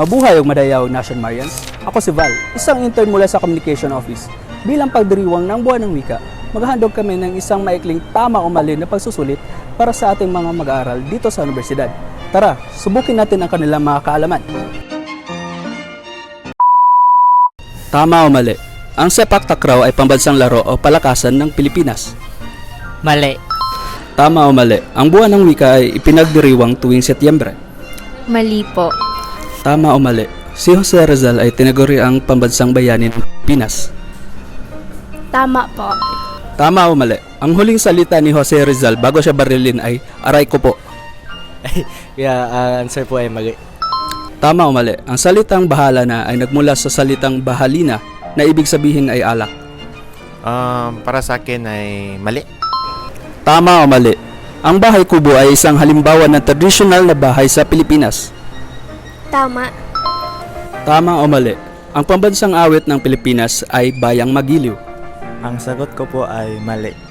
Mabuhay ang madayaw Nation Marians. Ako si Val, isang intern mula sa Communication Office. Bilang pagdiriwang ng buwan ng wika, maghahandog kami ng isang maikling tama o mali na pagsusulit para sa ating mga mag-aaral dito sa universidad. Tara, subukin natin ang kanilang mga kaalaman. Tama o mali? Ang sepak takraw ay pambansang laro o palakasan ng Pilipinas. Mali. Tama o mali? Ang buwan ng wika ay ipinagdiriwang tuwing Setyembre. Mali po. Tama o mali? Si Jose Rizal ay tinaguri ang pambansang bayani ng Pinas. Tama po. Tama o mali? Ang huling salita ni Jose Rizal bago siya barilin ay aray ko po. Kaya ang answer po ay mali. Tama o mali? Ang salitang bahala na ay nagmula sa salitang bahalina na ibig sabihin ay alak. Um, para sa akin ay mali. Tama o mali? Ang bahay kubo ay isang halimbawa ng tradisyonal na bahay sa Pilipinas. Tama. Tama o mali? Ang pambansang awit ng Pilipinas ay Bayang Magiliw. Ang sagot ko po ay mali.